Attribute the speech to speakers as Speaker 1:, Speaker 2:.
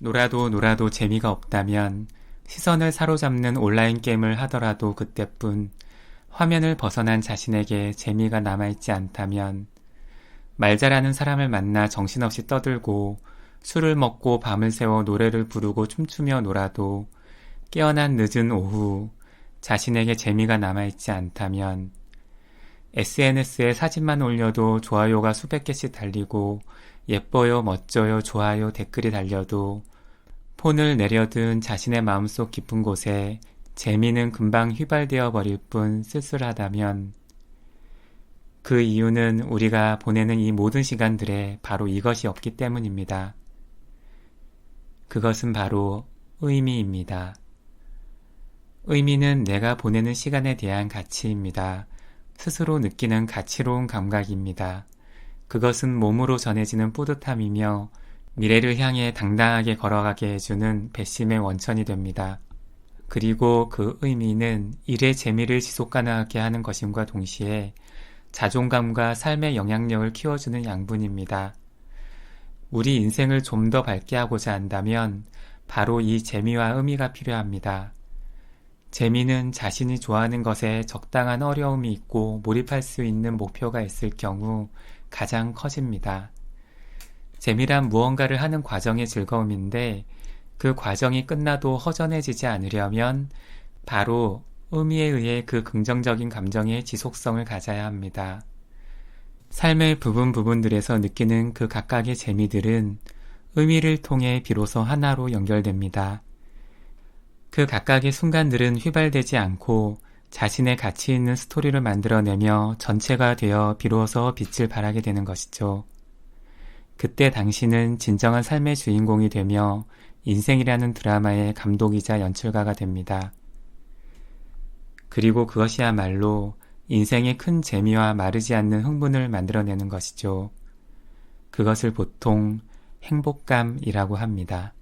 Speaker 1: 놀아도 놀아도 재미가 없다면 시선을 사로잡는 온라인 게임을 하더라도 그때뿐 화면을 벗어난 자신에게 재미가 남아있지 않다면 말 잘하는 사람을 만나 정신없이 떠들고 술을 먹고 밤을 새워 노래를 부르고 춤추며 놀아도 깨어난 늦은 오후 자신에게 재미가 남아있지 않다면 SNS에 사진만 올려도 좋아요가 수백 개씩 달리고 예뻐요, 멋져요, 좋아요, 댓글이 달려도 폰을 내려둔 자신의 마음속 깊은 곳에 재미는 금방 휘발되어 버릴 뿐 쓸쓸하다면 그 이유는 우리가 보내는 이 모든 시간들에 바로 이것이 없기 때문입니다. 그것은 바로 의미입니다. 의미는 내가 보내는 시간에 대한 가치입니다. 스스로 느끼는 가치로운 감각입니다. 그것은 몸으로 전해지는 뿌듯함이며 미래를 향해 당당하게 걸어가게 해주는 배심의 원천이 됩니다. 그리고 그 의미는 일의 재미를 지속 가능하게 하는 것임과 동시에 자존감과 삶의 영향력을 키워주는 양분입니다. 우리 인생을 좀 더 밝게 하고자 한다면 바로 이 재미와 의미가 필요합니다. 재미는 자신이 좋아하는 것에 적당한 어려움이 있고 몰입할 수 있는 목표가 있을 경우 가장 커집니다. 재미란 무언가를 하는 과정의 즐거움인데 그 과정이 끝나도 허전해지지 않으려면 바로 의미에 의해 그 긍정적인 감정의 지속성을 가져야 합니다. 삶의 부분 부분들에서 느끼는 그 각각의 재미들은 의미를 통해 비로소 하나로 연결됩니다. 그 각각의 순간들은 휘발되지 않고 자신의 가치 있는 스토리를 만들어내며 전체가 되어 비로소 빛을 발하게 되는 것이죠. 그때 당신은 진정한 삶의 주인공이 되며 인생이라는 드라마의 감독이자 연출가가 됩니다. 그리고 그것이야말로 인생의 큰 재미와 마르지 않는 흥분을 만들어내는 것이죠. 그것을 보통 행복감이라고 합니다.